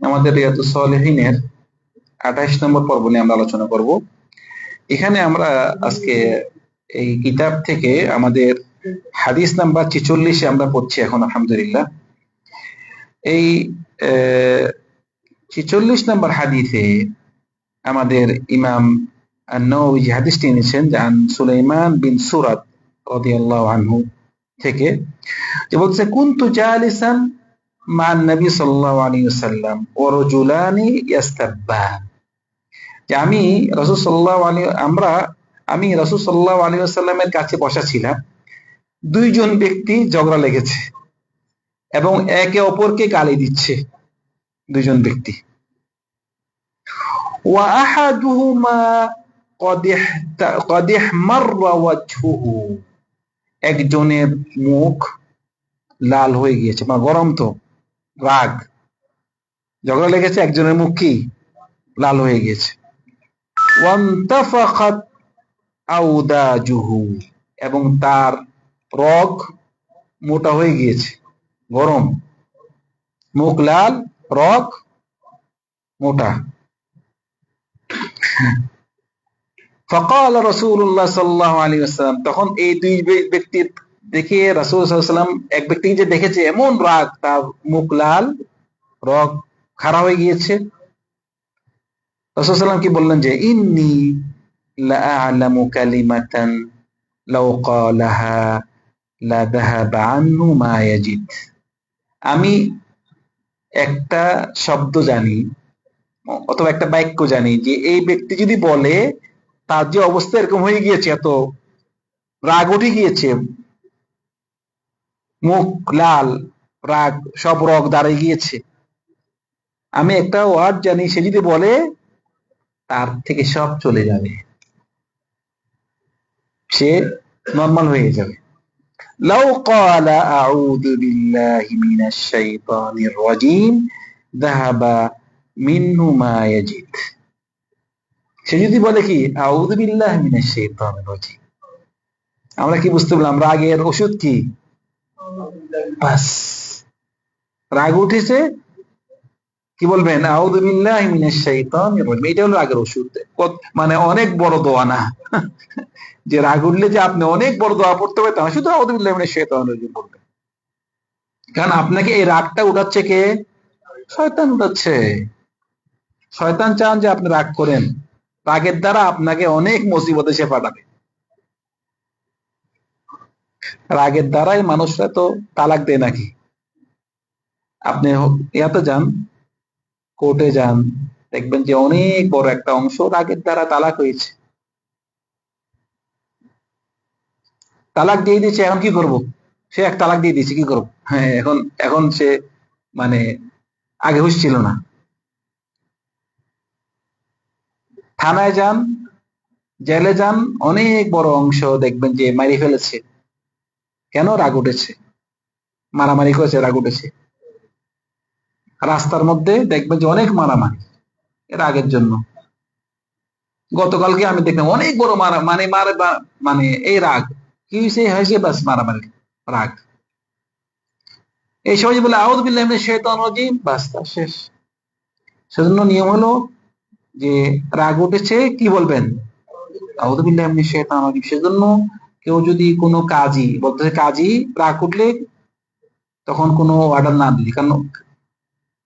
আমাদের রিয়াদু সলেহিনের আঠাইশ নম্বর পর্ব নিয়ে আমরা আলোচনা করব। এখানে আমরা আজকে এই কিতাব থেকে আমাদের হাদিস নাম্বার ছিচল্লিশে আমরা পড়ছি এখন, আলহামদুলিল্লাহ। এই ছিচল্লিশ নম্বর হাদিসে আমাদের ইমাম নবী হাদিসটি এনেছেন জান সুলাইমান বিন সুরাত রাদিয়াল্লাহু আনহু থেকে, যে বলছে, কুনতু জালিসান আমি রসুল সাল্লাহ আলী আমরা, আমি রসুল সাল্লাহ আলী কাছে বসা ছিলাম। দুইজন ব্যক্তি ঝগড়া লেগেছে এবং একে অপরকে গালি দিচ্ছে দুইজন ব্যক্তি। একজনের মুখ লাল হয়ে গিয়েছে, বা গরম তো। রাগ। ঝগড়া লেগেছে, একজনের মুখ কি? লাল হয়ে আউদাজুহু, এবং তার রগ মোটা হয়ে গিয়েছে, গরম। মুখ লাল, রগ মোটা। ফকাল রসুল্লাহ সাল্লাহ আলী আসসালাম তখন এই দুই ব্যক্তির দেখে রাসুল এক ব্যক্তি যে দেখেছে, এমন রাগ, তার মুখ লাল, রগ খারাপ হয়ে গিয়েছে। রসুল কি বললেন যে, ইন্নি আমি একটা শব্দ জানি, অথবা একটা বাক্য জানি যে, এই ব্যক্তি যদি বলে, তার যে অবস্থা এরকম হয়ে গিয়েছে, এত রাগ উঠে গিয়েছে মুখ লাল রাগ সব রগ দাঁড়িয়ে গিয়েছে আমি একটা ওয়ার্ড জানি সে যদি বলে তার থেকে সব চলে যাবে সে নর্মাল হয়ে যাবে لو قال أعوذ بالله من الشيطان الرجيم ذهب منه ما يجد সে যদি বলে কি আউদুবিল্লাহ মিনাশ শাইতানির রাজিম আমরা কি বুঝতে পারলাম রাগের ওষুধ কি বাস। রাগ উঠেছে? কি বলবেন? এটা হলো রাগের ওষুধ। মানে অনেক বড় দোয়া না? যে রাগ উঠলে যে আপনি অনেক বড় দোয়া পড়তে হবে তা শুধু আউদুবিল্লাহ শাইতানির রাজিম বলবেন। কারণ আপনাকে এই রাগটা উঠাচ্ছে কে? শয়তান উঠাচ্ছে। শয়তান চান যে আপনি রাগ করেন। রাগের দ্বারা আপনাকে অনেক মুসিবতে সে পাঠাবে রাগের দ্বারাই মানুষরা তো তালাক দেয় নাকি? আপনি ইয়াতে যান, কোর্টে যান, দেখবেন যে অনেক বড় একটা অংশ রাগের দ্বারা তালাক হয়েছে। তালাক দিয়ে দিয়েছে, এখন কি করব? সে এক তালাক দিয়ে দিয়েছে, কি করব? হ্যাঁ এখন এখন সে মানে আগে হুশ ছিল না। থানায় যান, জেলে যান, অনেক বড় অংশ দেখবেন যে মারি ফেলেছে। কেন রাগ উঠেছে? মারামারি করেছে রাগ উঠেছে। রাস্তার মধ্যে দেখবেন যে অনেক মারামারি রাগের জন্য। গতকালকে আমি দেখলাম অনেক বড় মারা মানে মারে মানে এই রাগ। কি হয়েছে বাস মারামারি, রাগ। এই সময় বলে আউদ বিল্লাহ শেতান রাজিম। বাস, তার শেষ। সেজন্য নিয়ম হলো যে রাগ উঠেছে, কি বলবেন? আউদ বিল্লাহ শেতান রাজিম। সেজন্য কেউ যদি কোনো কাজী বলতেছে কাজী রাগ উঠলে তখন কোনো অর্ডার না দিলি কারণ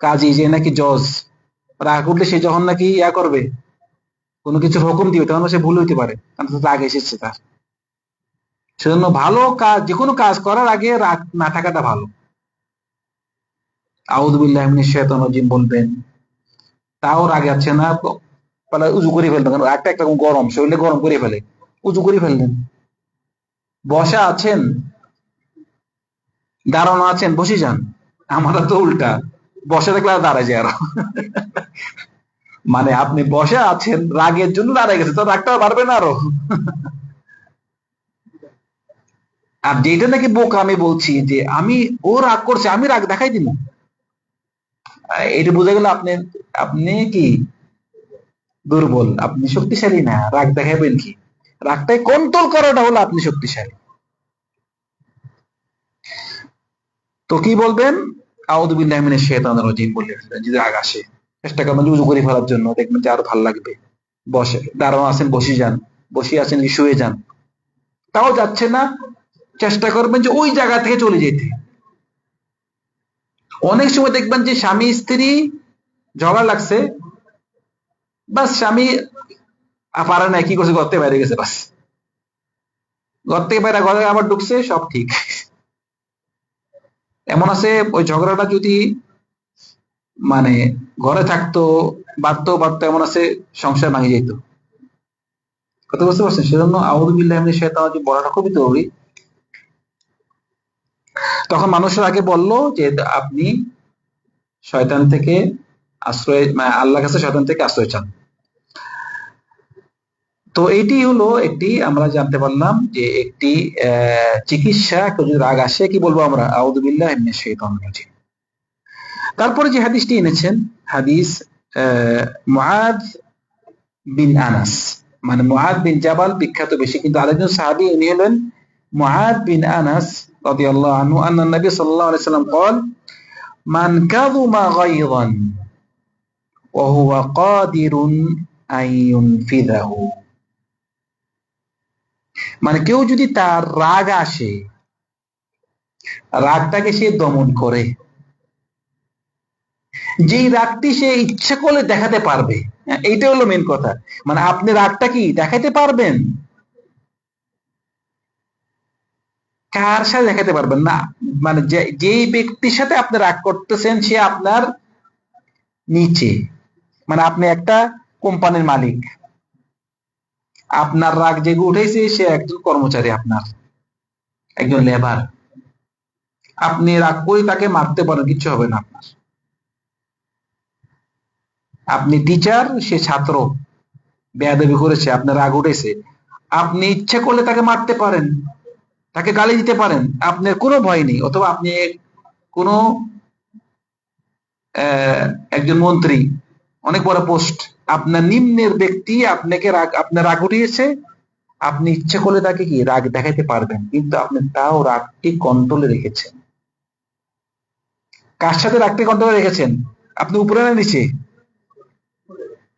কাজী যে নাকি জজ, রাগ উঠলে সে যখন নাকি ইয়া করবে, কোনো কিছুর হুকুম দিবে, তখন সে ভুল হইতে পারে। কারণ রাগ এসেছে তার। সেজন্য ভালো কাজ যে কোনো কাজ করার আগে রাগ না থাকাটা ভালো। আউদুবিল্লাহ শেতানজিম বলবেন, তাও রাগ আছে না? উজু করে ফেলবেন কারণ রাগটা একটা গরম শরীরে গরম করে ফেলে। উজু করে ফেললেন। বসা আছেন, দাঁড়ানো আছেন, বসে যান। আমরা তো উল্টা। বসে থাকলে আর দাঁড়ায় যায় আরও। মানে আপনি বসে আছেন, রাগের জন্য দাঁড়ায় গেছে, তো রাগটা বাড়বে না আরও। আর যেটা নাকি বোকা আমি বলছি যে, আমি, ও রাগ করছে, আমি রাগ দেখাই দিব এটা বোঝা গেল আপনি আপনি কি দুর্বল? আপনি শক্তিশালী না? রাগ দেখাবেন কি? রাগটাই কন্ট্রোল করাটা হলো আপনি শক্তিশালী। তো কি বলবেন? যদি রাগ আসে, চেষ্টা করবেন উজু করে ফেলার জন্য। দেখবেন যে আরও ভালো লাগবে। বসে, দাঁড়ানো আছেন, বসে যান। বসে আছেন শুয়ে যান। তাও যাচ্ছে না। চেষ্টা করবেন যে ওই জায়গা থেকে চলে যেতে। অনেক সময় দেখবেন যে স্বামী, স্ত্রী ঝগড়া লাগছে। বা স্বামী পারে না কি করছে? গর্তে বাইরে গেছে, বাস। ঘর থেকে বাইরে, ঘরে আবার ঢুকছে, সব ঠিক। এমন আছে, ওই ঝগড়াটা যদি মানে ঘরে থাকতো বাড়তো বাড়তো এমন আছে, সংসার ভাঙে যেত। কথা বুঝতে পারছেন? সেজন্য আউদুবিল্লাহ এমনি শেতান বলাটা খুবই জরুরি। তখন মানুষের আগে বলল যে, আপনি শয়তান থেকে আশ্রয় মানে আল্লাহ কাছে শয়তান থেকে আশ্রয় চান। তো এইটি হলো একটি আমরা জানতে পারলাম যে একটি চিকিৎসা কেউ যদি রাগ আসে কি বলবো আমরা আউদুবিল্লাহ এমনি শেতান রাজিম তারপরে যে হাদিসটি এনেছেন হাদিস মুআদ বিন আনাস মানে মুআদ বিন জাবাল বিখ্যাত বেশি কিন্তু আরেকজন সাহাবী উনি হলেন মুআদ বিন আনাস রাদিয়াল্লাহু আনহু আন্না নবী সাল্লাল্লাহু আলাইহি সাল্লাম قال من كظم غيظا وهو قادر أن ينفذه মানে কেউ যদি তার রাগ আসে রাগটাকে সে দমন করে। যেই রাগটি সে ইচ্ছে করলে দেখাতে পারবে হ্যাঁ, এইটা হলো মেন কথা। মানে আপনি রাগটা কি দেখাতে পারবেন? কার সাথে দেখাতে পারবেন? না মানে যেই ব্যক্তির সাথে আপনি রাগ করতেছেন সে আপনার নিচে। মানে আপনি একটা কোম্পানির মালিক। আপনার রাগ যেগুলো উঠেছে, সে একজন কর্মচারী আপনার, একজন লেবার আপনি রাগ করে তাকে মারতে পারেন কিছু হবে না আপনার। আপনি টিচার সে ছাত্র, বেয়াদবি করেছে, আপনার রাগ উঠেছে। আপনি ইচ্ছে করলে তাকে মারতে পারেন, তাকে গালি দিতে পারেন, আপনার কোনো ভয় নেই, অথবা আপনি কোনো একজন মন্ত্রী, অনেক বড় পোস্ট আপনার নিম্নের ব্যক্তি আপনাকে রাগ, আপনার রাগ উঠিয়েছে, আপনি ইচ্ছে করলে তাকে কি রাগ দেখাইতে পারবেন? কিন্তু আপনি তাও রাগটি কন্ট্রোলে রেখেছেন। কার সাথে রাগটি কন্ট্রোলে রেখেছেন? আপনি উপরে না নিচে?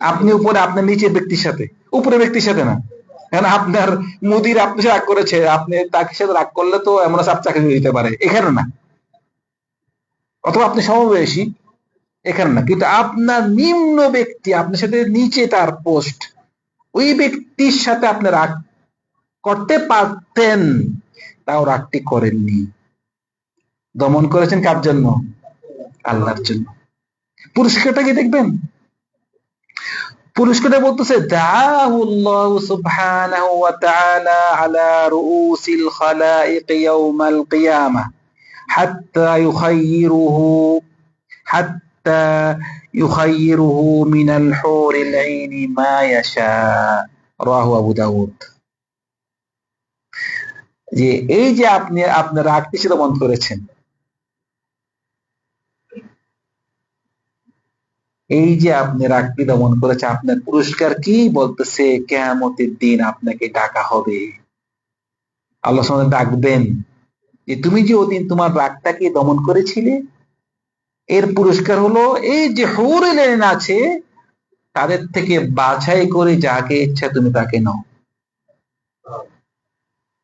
আপনি উপরে আপনার নিচের ব্যক্তির সাথে। উপরে ব্যক্তির সাথে না। কারণ আপনার মুদির আপনি রাগ করেছে, আপনি তাকে সাথে রাগ করলে তো এমন সাপ চাকরি দিতে পারে। এখানে না। অথবা আপনি সমবয়সী। এখানে না। কিন্তু আপনার নিম্ন ব্যক্তি, আপনার সাথে নিচে তার পোস্ট ওই ব্যক্তির সাথে আপনি রাগ করতে পারতেন, তাও রাগটি করেননি। দমন করেছেন কার জন্য? আল্লাহর জন্য। পুরস্কারটা কি দেখবেন? পুরস্কারটা বলতেছে, দাহুল্লাহ সুবহানাহু ওয়া তাআলা আলা রুউসিল খালাইক ইয়াউমাল কিয়ামা হাত্তা ইউখাইয়িরুহু, হাত্তা হুরিল আইনি মা ইয়াশা। রাহু আবু দাউদ। যে এই যে আপনি, আপনার বন্ধ করেছেন। এই যে আপনি দমন করেছে আপনার পুরস্কার কি বলতেছে? কেমতের দিন আপনাকে ডাকা হবে। আল্লাহ ডাকবেন যে তুমি যে ওদিন তোমার রাগটাকে দমন করেছিলে এর পুরস্কার হলো এই যে হৌরেলেন আছে, তাদের থেকে বাছাই করে যাকে ইচ্ছা তুমি তাকে নাও।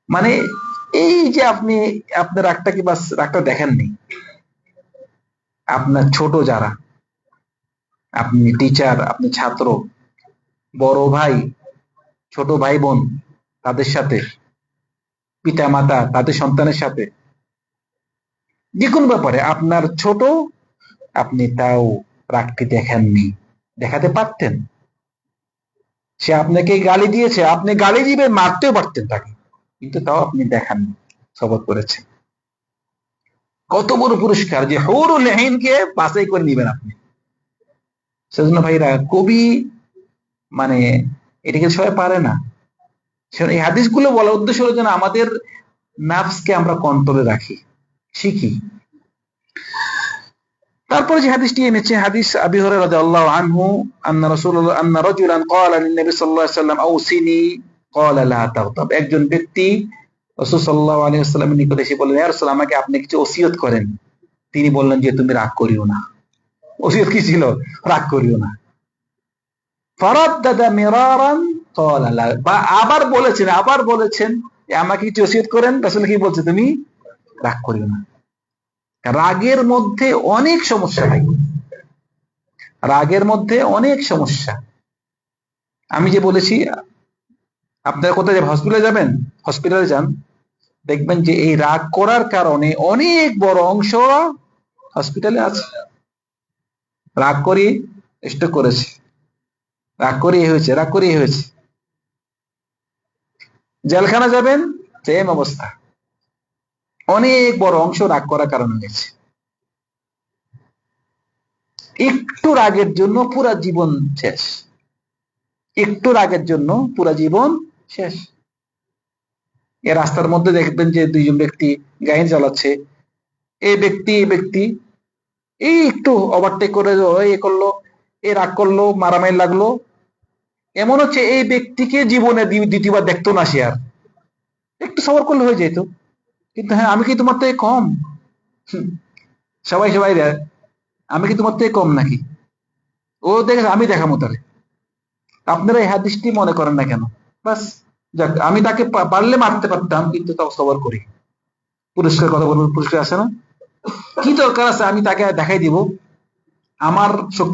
মানে এই যে আপনি, আপনার রাগটাকে বাস রাগটা দেখেননি? আপনার ছোট যারা, আপনি টিচার আপনি ছাত্র, বড় ভাই, ছোট ভাই বোন তাদের সাথে পিতা মাতা তাদের সন্তানের সাথে, যে কোনো ব্যাপারে আপনার ছোট আপনি তাও রাগটি দেখেননি। দেখাতে পারতেন? সে আপনাকে গালি দিয়েছে, আপনি গালি দিবেন, মারতেও পারতেন তাকে। কিন্তু তাও আপনি দেখাননি সবর করেছেন। কত বড় পুরস্কার যে হৌরুল কে বাছাই করে নিবেন আপনি। সেজন্য ভাইরা, কবি মানে এটাকে সবাই পারে না। এই হাদিসগুলো বলার উদ্দেশ্য হলো যেন আমাদের নার্ভসকে আমরা কন্ট্রোলে রাখি। শিখি। তারপরে যে হাদিসটি এনেছে, হাদিস আবি আনহু, আন্না আন্না রাজুলান ক্বালা লিন নবী সাল্লাল্লাহু আলাইহি ওয়াসাল্লাম আউসিনি, ক্বালা লা তাগতাব। একজন ব্যক্তি এসে বললেন আমাকে আপনি কিছু ওসিয়ত করেন। তিনি বললেন যে, তুমি রাগ করিও না। ওসিয়ত কি ছিল? রাগ করিও না। ফারাদ্দাদা মিরারান ক্বালা বা আবার বলেছেন আবার বলেছেন আমাকে কিছু ওসিয়ত করেন? রাসূল কি বলছে, তুমি রাগ করিও না। রাগের মধ্যে অনেক সমস্যা ভাই। রাগের মধ্যে অনেক সমস্যা। আমি যে বলেছি, আপনারা কোথায় হসপিটালে যাবেন? হসপিটালে যান। দেখবেন যে এই রাগ করার কারণে অনেক বড় অংশ হসপিটালে আছে। রাগ করি স্ট্রোক করেছে। রাগ করে হয়েছে, রাগ করে হয়েছে। জেলখানা যাবেন? সেম অবস্থা। অনেক বড় অংশ রাগ করার কারণে হয়েছে। একটু রাগের জন্য পুরা জীবন শেষ। একটু রাগের জন্য পুরা জীবন শেষ। এ রাস্তার মধ্যে দেখবেন যে দুইজন ব্যক্তি গাড়ি চালাচ্ছে। এই ব্যক্তি এই ব্যক্তি এই একটু ওভারটেক করে এ করল, এ রাগ করল, মারামারি লাগল। এমন হচ্ছে এই ব্যক্তিকে জীবনে দ্বিতীয়বার দেখতো না সে আর। একটু সবর করলে হয়ে যেত। কিন্তু হ্যাঁ আমি কি তোমার থেকে কম? সবাই সবাই দেয় আমি কি তোমার থেকে কম নাকি? ও দেখে আমি দেখামো তারে। আপনারা এই হাদিসটি মনে করেন না কেন? বাস যাক, আমি তাকে পারলে মারতে পারতাম, কিন্তু তাও সবর করি। পুরস্কার কথা বলব, পুরস্কার আছে না? কি দরকার আছে আমি তাকে দেখাই দিব? আমার শক্তি